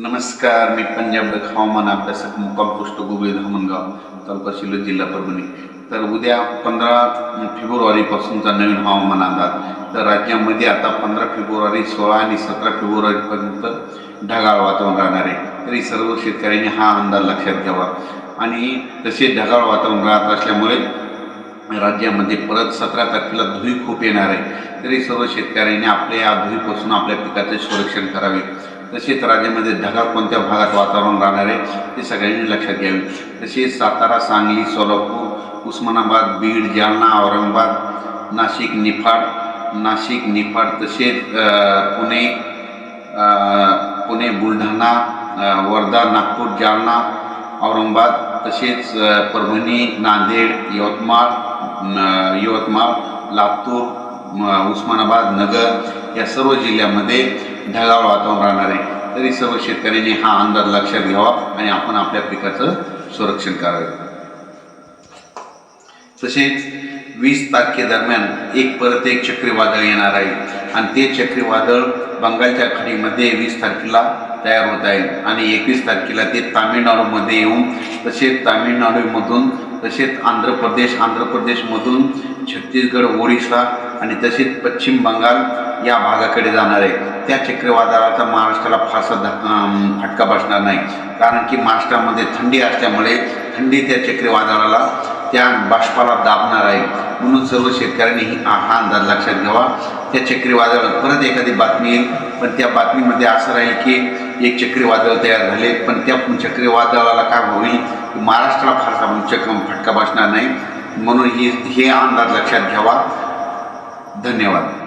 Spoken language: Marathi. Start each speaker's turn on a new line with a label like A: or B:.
A: नमस्कार मी पंजाब हवामान अभ्यासक मुक्काम पोस्ट गुबळे धामणगाव तालुका शिल्लोड जिल्हा परभणी. तर उद्या पंधरा फेब्रुवारीपासूनचा नवीन हवामान अंदाज. तर राज्यामध्ये आता पंधरा फेब्रुवारी सोळा आणि सतरा फेब्रुवारीपर्यंत ढगाळ वातावरण राहणार आहे. तरी सर्व शेतकऱ्यांनी हा अंदाज लक्षात घ्यावा. आणि तसे ढगाळ वातावरण राहत असल्यामुळे राज्यामध्ये परत सतरा तारखेला धुई खूप येणार आहे. तरी सर्व शेतकऱ्यांनी आपल्या या धुईपासून आपल्या पिकाचे संरक्षण करावे. तसेच राज्यामध्ये ढगाळ कोणत्या भागात वातावरण राहणार आहे ते सगळ्यांनी लक्षात घ्यावे. तसेच सातारा सांगली सोलापूर उस्मानाबाद बीड जालना औरंगाबाद नाशिक निफाड नाशिक निफाड तसेच पुणे पुणे बुलढाणा वर्धा नागपूर जालना औरंगाबाद तसेच परभणी नांदेड यवतमाळ यवतमाळ लातूर उस्मानाबाद नगर या सर्व जिल्ह्यामध्ये ढगाळ वातावरण राहणार आहे. तरी सर्व शेतकऱ्यांनी हा अंदाज लक्षात घ्यावा आणि आपण आपल्या पिकाचं संरक्षण करावे. तसेच वीस तारखेदरम्यान एक परत एक चक्रीवादळ येणार आहे. आणि ते चक्रीवादळ बंगालच्या खाडीमध्ये वीस तारखेला तयार होत आहे. आणि एकवीस तारखेला ते तामिळनाडूमध्ये येऊन तसेच तामिळनाडूमधून तसेच आंध्र प्रदेश आंध्र प्रदेशमधून छत्तीसगड ओडिशा आणि तसेच पश्चिम बंगाल या भागाकडे जाणार आहे. त्या चक्रीवादळाचा महाराष्ट्राला फारसा फटका बसणार नाही. कारण की महाराष्ट्रामध्ये थंडी असल्यामुळे थंडी त्या चक्रीवादळाला त्या बाष्पाला दाबणार आहे. म्हणून सर्व शेतकऱ्यांनी ही- हा अंदाज लक्षात घ्यावा. त्या चक्रीवादळ परत एखादी बातमी येईल. पण त्या बातमीमध्ये असं राहील की एक चक्रीवादळ तयार झाले. पण त्या चक्रीवादळाला काय होईल? महाराष्ट्राला फारसा चक फटका बसणार नाही. म्हणून ही हे अंदाज लक्षात घ्यावा. धन्यवाद.